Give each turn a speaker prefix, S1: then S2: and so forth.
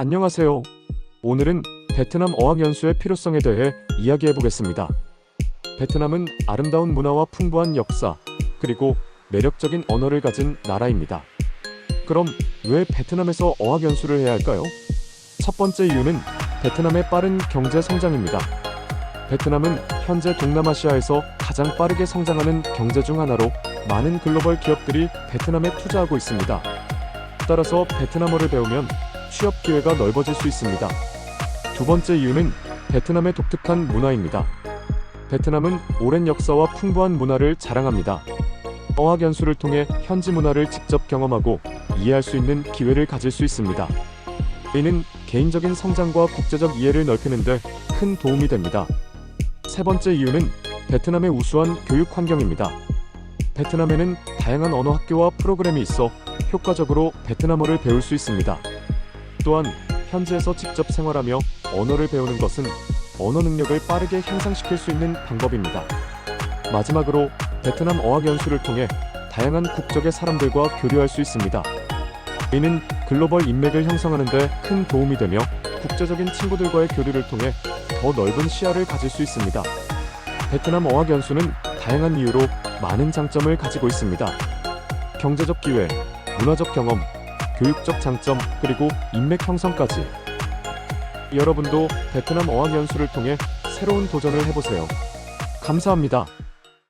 S1: 안녕하세요. 오늘은 베트남 어학 연수의 필요성에 대해 이야기해 보겠습니다. 베트남은 아름다운 문화와 풍부한 역사, 그리고 매력적인 언어를 가진 나라입니다. 그럼 왜 베트남에서 어학 연수를 해야 할까요? 첫 번째 이유는 베트남의 빠른 경제 성장입니다. 베트남은 현재 동남아시아에서 가장 빠르게 성장하는 경제 중 하나로 많은 글로벌 기업들이 베트남에 투자하고 있습니다. 따라서 베트남어를 배우면 취업 기회가 넓어질 수 있습니다. 두 번째 이유는 베트남의 독특한 문화입니다. 베트남은 오랜 역사와 풍부한 문화를 자랑합니다. 어학 연수를 통해 현지 문화를 직접 경험하고 이해할 수 있는 기회를 가질 수 있습니다. 이는 개인적인 성장과 국제적 이해를 넓히는데 큰 도움이 됩니다. 세 번째 이유는 베트남의 우수한 교육 환경입니다. 베트남에는 다양한 언어 학교와 프로그램이 있어 효과적으로 베트남어를 배울 수 있습니다. 또한 현지에서 직접 생활하며 언어를 배우는 것은 언어 능력을 빠르게 향상시킬 수 있는 방법입니다. 마지막으로 베트남 어학 연수를 통해 다양한 국적의 사람들과 교류할 수 있습니다. 이는 글로벌 인맥을 형성하는 데 큰 도움이 되며 국제적인 친구들과의 교류를 통해 더 넓은 시야를 가질 수 있습니다. 베트남 어학 연수는 다양한 이유로 많은 장점을 가지고 있습니다. 경제적 기회, 문화적 경험, 교육적 장점, 그리고 인맥 형성까지. 여러분도 베트남 어학 연수를 통해 새로운 도전을 해보세요. 감사합니다.